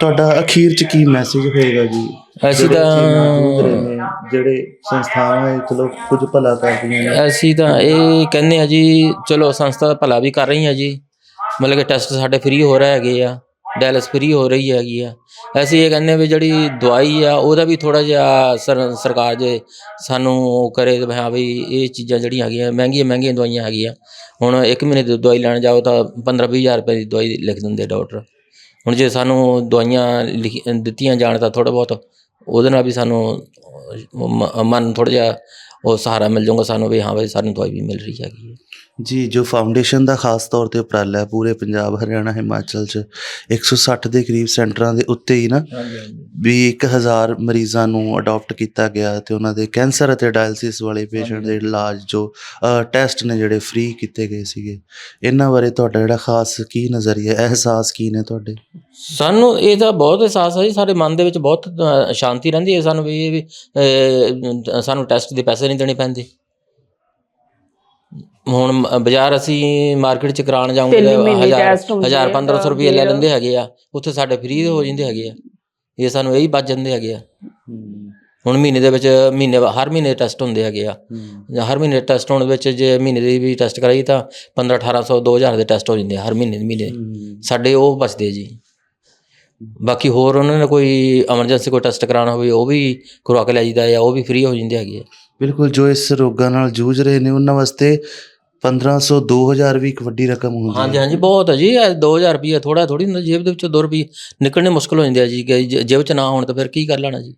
ਤੁਹਾਡਾ ਅਖੀਰ ਚ ਕੀ ਮੈਸੇਜ ਹੋਏਗਾ ਜੀ?
ਅਸੀਂ
ਜਿਹੜੇ
ਤਾਂ-
ਰਹੇ ਨੇ, ਜਿਹੜੇ ਸੰਸਥਾਵਾਂ ਹੈ ਚਲੋ ਕੁਝ ਭਲਾ ਕਰਦੀਆਂ ਨੇ।
ਅਸੀਂ ਤਾਂ ਇਹ ਕਹਿੰਦੇ ਆ ਜੀ ਚਲੋ ਸੰਸਥਾ ਦਾ ਭਲਾ ਵੀ ਕਰ ਰਹੀ ਆ ਜੀ। ਮਤਲਬ ਕਿ ਟੈਸਟ ਸਾਡੇ ਫ੍ਰੀ ਹੋ ਰਹੇ ਹੈਗੇ ਆ। ਡਾਇਲਸ ਫ੍ਰੀ ਹੋ ਰਹੀ ਹੈਗੀ ਆ। ਅਸੀਂ ਇਹ ਕਹਿੰਦੇ ਵੀ ਜਿਹੜੀ ਦਵਾਈ ਆ ਉਹਦਾ ਵੀ ਥੋੜਾ ਜਿਹਾ ਸਰ- ਸਰਕਾਰ ਜੇ ਸਾਨੂੰ ਉਹ ਕਰੇ ਵੀ ਹਾਂ ਵੀ ਇਹ ਚੀਜ਼ਾਂ ਜਿਹੜੀਆਂ ਹੈਗੀਆਂ ਮਹਿੰਗੀਆਂ ਮਹਿੰਗੀਆਂ ਦਵਾਈਆਂ ਹੈਗੀਆਂ। ਹੁਣ ਇੱਕ ਮਹੀਨੇ ਦੀ ਦਵਾਈ ਲੈਣ ਜਾਓ ਤਾਂ 15 ਹਜ਼ਾਰ ਰੁਪਏ ਦੀ ਦਵਾਈ ਲਿਖ ਦਿੰਦੇ ਡਾਕਟਰ। ਹੁਣ ਜੇ ਸਾਨੂੰ ਦਵਾਈਆਂ ਲਿਖੀ- ਦਿੱਤੀਆਂ ਜਾਣ ਤਾਂ ਥੋੜਾ ਬਹੁਤ ਉਹਦੇ ਨਾਲ ਵੀ ਸਾਨੂੰ ਅਹ, ਮ- ਮਨ ਥੋੜਾ ਜਿਹਾ ਉਹ ਸਹਾਰਾ ਮਿਲ ਜਾਊਗਾ ਸਾਨੂੰ ਵੀ ਹਾਂ ਵੀ ਸਾਨੂੰ ਦਵਾਈ ਵੀ ਮਿਲ ਰਹੀ ਹੈਗੀ ਹੈ
ਜੀ ਜੋ ਫਾਊਂਡੇਸ਼ਨ ਦਾ ਖਾਸ ਤੌਰ ਤੇ ਉਪਰਾਲਾ ਹੈ ਪੂਰੇ ਪੰਜਾਬ ਹਰਿਆਣਾ ਹਿਮਾਚਲ ਚ 160 ਦੇ ਕਰੀਬ ਸੈਂਟਰਾਂ ਦੇ ਉੱਤੇ ਹੀ ਨਾ ਵੀ 1000 ਮਰੀਜ਼ਾਂ ਨੂੰ ਅਡਾਪਟ ਕੀਤਾ ਗਿਆ ਤੇ ਉਹਨਾਂ ਦੇ ਕੈਂਸਰ ਅਤੇ ਡਾਇਲਿਸਿਸ ਵਾਲੇ ਪੇਸ਼ੈਂਟ ਦੇ ਇਲਾਜ ਜੋ ਟੈਸਟ ਨੇ ਜਿਹੜੇ ਫ੍ਰੀ ਕੀਤੇ ਗਏ ਸੀਗੇ। ਇਹਨਾਂ ਬਾਰੇ ਤੁਹਾਡਾ ਜਿਹੜਾ ਖਾਸ ਕੀ ਨਜ਼ਰੀਆ ਅਹਿਸਾਸ ਕੀ ਨੇ ਤੁਹਾਡੇ?
ਸਾਨੂੰ ਇਹ ਤਾਂ ਬਹੁਤ ਅਹਿਸਾਸ ਹੈ ਜੀ ਸਾਡੇ ਮਨ ਦੇ ਵਿੱਚ ਬਹੁਤ ਸ਼ਾਂਤੀ ਰਹਿੰਦੀ ਹੈ ਸਾਨੂੰ ਵੀ ਸਾਨੂੰ ਟੈਸਟ ਦੇ ਪੈਸੇ ਨਹੀਂ ਦੇਣੇ ਪੈਂਦੇ। ਹੁਣ ਬਾਜ਼ਾਰ ਅਸੀਂ ਮਾਰਕੀਟ ਚ ਕਰਾਉਣ ਜਾਉਂਗੇ
ਤਿੰਨ ਮਹੀਨੇ test ਹੁੰਦੇ
ਹਜ਼ਾਰ
ਆ
1500
ਤਾਂ
ਰੁਪਏ ਲੈ ਲੈਂਦੇ ਹੈਗੇ ਆ। ਉੱਥੇ ਸਾਡੇ ਫ੍ਰੀ ਹੋ ਜਾਂਦੇ ਹੈਗੇ ਆ। ਇਹ ਸਾਨੂੰ ਇਹੀ ਬਚ ਜਾਂਦੇ ਹੈਗੇ ਆ।
ਹੂੰ।
ਹੁਣ ਮਹੀਨੇ ਦੇ ਵਿੱਚ ਮਹੀਨੇ ਹਰ ਮਹੀਨੇ ਟੈਸਟ ਹੁੰਦੇ ਹੈਗੇ ਆ।
ਹੂੰ।
ਜਾਂ ਹਰ ਮਹੀਨੇ ਟੈਸਟ ਹੋਣ ਵਿੱਚ ਜੇ ਮਹੀਨੇ ਦੇ ਵੀ ਟੈਸਟ ਕਰਾਈ ਤਾਂ 15 1800 2000 ਦੇ ਟੈਸਟ ਹੋ ਜਾਂਦੇ ਆ ਹਰ ਮਹੀਨੇ ਦੇ ਮਹੀਨੇ।
ਹੂੰ।
ਸਾਡੇ ਉਹ ਬਚਦੇ ਜੀ। ਬਾਕੀ ਹੋਰ ਉਹਨਾਂ ਨੇ ਕੋਈ ਐਮਰਜੈਂਸੀ ਕੋਈ ਟੈਸਟ ਕਰਾਉਣਾ ਹੋਵੇ ਉਹ ਵੀ ਕਰਵਾ ਕੇ ਲੈ ਜਾਈਦਾ ਜਾਂ ਉਹ ਵੀ ਫ੍ਰੀ ਹੋ ਜਾਂਦੇ ਹੈਗੇ ਆ।
ਬਿਲਕੁਲ ਜੋ ਇਸ ਰੋਗਾਂ ਨਾਲ ਜੂਝ ਰਹੇ ਨੇ ਉਹਨਾਂ ਵਾਸਤੇ 1500 2000 ਵੀ ਇੱਕ ਵੱਡੀ ਰਕਮ ਹੁੰਦੀ
ਹਾਂਜੀ ਹਾਂਜੀ ਬਹੁਤ ਹੈ ਜੀ। ਇਹ 2000 ਰੁਪਏ ਥੋੜਾ ਥੋੜੀ ਹੁੰਦਾ ਜੇਬ ਦੇ ਵਿੱਚੋਂ 2 ਰੁਪਏ ਨਿਕਲਣੇ ਮੁਸ਼ਕਲ ਹੋ ਜਾਂਦੇ ਆ ਜੀ ਕਿ ਜੇ- ਜੇਬ 'ਚ ਨਾ ਹੋਣ ਤਾਂ ਫਿਰ ਕੀ ਕਰ ਲੈਣਾ ਜੀ?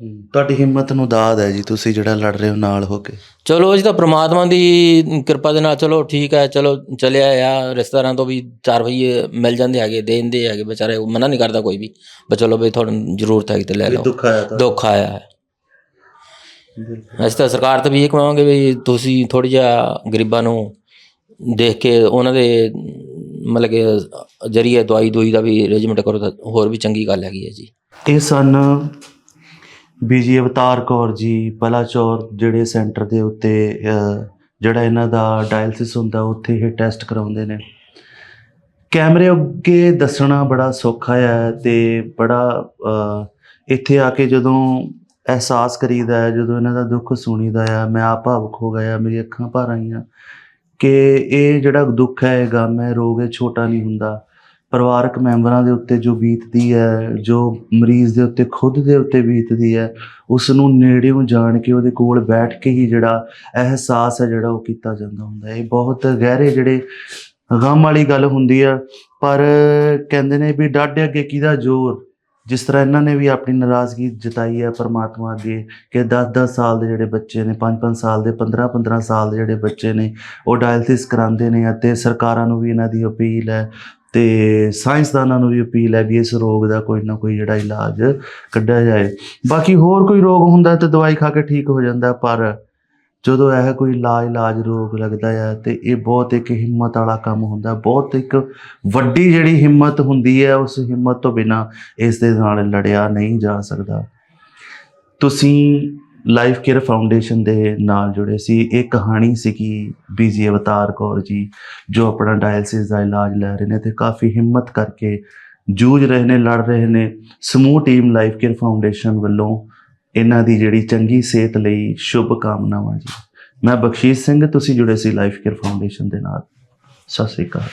ਹੂੰ। ਤੁਹਾਡੀ ਹਿੰਮਤ ਨੂੰ ਦਾਦ ਹੈ ਜੀ ਤੁਸੀਂ ਜਿਹੜਾ ਲੜ ਰਹੇ ਹੋ ਨਾਲ ਹੋ ਕੇ।
ਚਲੋ ਜੀ ਤਾਂ ਪ੍ਰਮਾਤਮਾ ਦੀ ਕਿਰਪਾ ਦੇ ਨਾਲ ਚਲੋ ਠੀਕ ਹੈ ਚਲੋ ਚੱਲਿਆ ਆ ਰਿਸ਼ਤੇਦਾਰਾਂ ਤੋਂ ਵੀ 4 ਰੁਪਏ ਮਿਲ ਜਾਂਦੇ ਹੈਗੇ ਦੇ ਦਿੰਦੇ ਹੈਗੇ ਵਿਚਾਰੇ ਉਹ ਮਨਾ ਨਹੀਂ ਕਰਦਾ ਕੋਈ ਵੀ ਬਸ ਚਲੋ ਵੀ ਤੁਹਾਨੂੰ ਜ਼ਰੂਰਤ ਹੈਗੀ ਤੇ ਲੈ ਲਓ।
ਦੁੱਖ ਆਇਆ ਤਾਂ।
ਦੁੱਖ ਆਇਆ ਹੈ। ਅਸੀਂ ਤਾਂ ਸਰਕਾਰ ਤੋਂ ਵੀ ਇਹ ਕਹਾਂਗੇ ਵੀ ਤੁਸੀਂ ਥੋੜੀ ਜਿਹਾ ਗਰੀਬਾਂ ਨੂੰ ਦੇਖ ਕੇ ਉਹਨਾਂ ਦੇ ਮਤਲਬ ਕਿ ਜਰੀਏ ਦਵਾਈ ਦੂਈ ਦਾ ਵੀ ਅਰੇਂਜਮੈਂਟ ਕਰੋ ਤਾਂ ਹੋਰ ਵੀ ਚੰਗੀ ਗੱਲ ਹੈਗੀ ਹੈ ਜੀ।
ਇਹ ਸਨ ਬੀਜੀ ਅਵਤਾਰ ਕੌਰ ਜੀ ਬਲਾਚੌਰ ਜਿਹੜੇ ਸੈਂਟਰ ਦੇ ਉੱਤੇ ਜਿਹੜਾ ਇਹਨਾਂ ਦਾ ਡਾਇਲਸਿਸ ਹੁੰਦਾ ਉੱਥੇ ਇਹ ਟੈਸਟ ਕਰਾਉਂਦੇ ਨੇ। ਕੈਮਰੇ ਅੱਗੇ ਦੱਸਣਾ ਬੜਾ ਸੌਖਾ ਹੈ ਤੇ ਬੜਾ ਇੱਥੇ ਆ ਕੇ ਜਦੋਂ ਅਹਿਸਾਸ ਕਰੀਦਾ ਹੈ, ਜਦੋਂ ਇਹਨਾਂ ਦਾ ਦੁੱਖ ਸੁਣੀਦਾ ਆ, ਮੈਂ ਆਪ ਭਾਵੁਕ ਹੋ ਗਿਆ ਮੇਰੀ ਅੱਖਾਂ ਭਰ ਆਈਆਂ। ਕਿ ਇਹ ਜਿਹੜਾ ਦੁੱਖ ਹੈ, ਇਹ ਗਮ ਹੈ, ਰੋਗ ਹੈ, ਛੋਟਾ ਨਹੀਂ ਹੁੰਦਾ। ਪਰਿਵਾਰਕ ਮੈਂਬਰਾਂ ਦੇ ਉੱਤੇ ਜੋ ਬੀਤਦੀ ਹੈ, ਜੋ ਮਰੀਜ਼ ਦੇ ਉੱਤੇ, ਖੁਦ ਦੇ ਉੱਤੇ ਬੀਤਦੀ ਹੈ ਉਸ ਨੂੰ ਨੇੜਿਓਂ ਜਾਣ ਕੇ ਉਹਦੇ ਕੋਲ ਬੈਠ ਕੇ ਹੀ ਜਿਹੜਾ ਅਹਿਸਾਸ ਹੈ, ਜਿਹੜਾ ਉਹ ਕੀਤਾ ਜਾਂਦਾ ਹੁੰਦਾ। ਇਹ ਬਹੁਤ ਗਹਿਰੇ ਜਿਹੜੇ ਗਮ ਵਾਲੀ ਗੱਲ ਹੁੰਦੀ ਆ, ਪਰ ਕਹਿੰਦੇ ਨੇ ਵੀ ਡਾਢੇ ਅੱਗੇ ਕਿਹਦਾ ਜ਼ੋਰ? ਜਿਸ ਤਰ੍ਹਾਂ ਇਹਨਾਂ ਨੇ ਵੀ ਆਪਣੀ ਨਾਰਾਜ਼ਗੀ ਜਤਾਈ ਹੈ ਪਰਮਾਤਮਾ ਅੱਗੇ ਕਿ 10-10 ਸਾਲ ਦੇ ਜਿਹੜੇ ਬੱਚੇ ਨੇ 5-5 ਸਾਲ ਦੇ 15-15 ਸਾਲ ਦੇ ਜਿਹੜੇ ਬੱਚੇ ਨੇ, ਉਹ ਡਾਇਲਸਿਸ ਕਰਾਉਂਦੇ ਨੇ ਅਤੇ ਸਰਕਾਰਾਂ ਨੂੰ ਵੀ ਇਹਨਾਂ ਦੀ ਅਪੀਲ ਹੈ ਤੇ ਸਾਇੰਸਦਾਨਾਂ ਨੂੰ ਵੀ ਅਪੀਲ ਹੈ ਵੀ ਇਸ ਰੋਗ ਦਾ ਕੋਈ ਨਾ ਕੋਈ ਜਿਹੜਾ ਇਲਾਜ ਕੱਢਿਆ ਜਾਏ। ਬਾਕੀ ਹੋਰ ਕੋਈ ਰੋਗ ਹੁੰਦਾ ਤੇ ਦਵਾਈ ਖਾ ਕੇ ਠੀਕ ਹੋ ਜਾਂਦਾ ਪਰ ਜਦੋਂ ਇਹ ਕੋਈ ਲਾ ਇਲਾਜ ਰੋਗ ਲੱਗਦਾ ਆ ਤੇ ਇਹ ਬਹੁਤ ਇੱਕ ਹਿੰਮਤ ਵਾਲਾ ਕੰਮ ਹੁੰਦਾ, ਬਹੁਤ ਇੱਕ ਵੱਡੀ ਜਿਹੜੀ ਹਿੰਮਤ ਹੁੰਦੀ ਹੈ, ਉਸ ਹਿੰਮਤ ਤੋਂ ਬਿਨਾ ਇਸ ਦੇ ਨਾਲ ਲੜਿਆ ਨਹੀਂ ਜਾ ਸਕਦਾ। ਤੁਸੀਂ ਲਾਈਫ ਕੇਅਰ ਫਾਊਂਡੇਸ਼ਨ ਦੇ ਨਾਲ ਜੁੜੇ ਸੀ, ਇਹ ਕਹਾਣੀ ਸੀਗੀ ਬੀਜੀ ਅਵਤਾਰ ਕੌਰ ਜੀ, ਜੋ ਆਪਣਾ ਡਾਇਲਸਿਸ ਦਾ ਇਲਾਜ ਲੈ ਰਹੇ ਨੇ ਤੇ ਕਾਫੀ ਹਿੰਮਤ ਕਰਕੇ ਜੂਝ ਰਹੇ ਨੇ, ਲੜ ਰਹੇ ਨੇ। ਸਮੂਹ ਟੀਮ ਲਾਈਫ ਕੇਅਰ ਫਾਊਂਡੇਸ਼ਨ ਵੱਲੋਂ ਇਹਨਾਂ ਦੀ ਜਿਹੜੀ ਚੰਗੀ ਸਿਹਤ ਲਈ ਸ਼ੁਭ ਕਾਮਨਾਵਾਂ ਜੀ। ਮੈਂ ਬਖਸ਼ੀਸ਼ ਸਿੰਘ, ਤੁਸੀਂ ਜੁੜੇ ਸੀ ਲਾਈਫ ਕੇਅਰ ਫਾਊਂਡੇਸ਼ਨ ਦੇ ਨਾਲ। ਸਤਿ ਸ੍ਰੀ ਅਕਾਲ।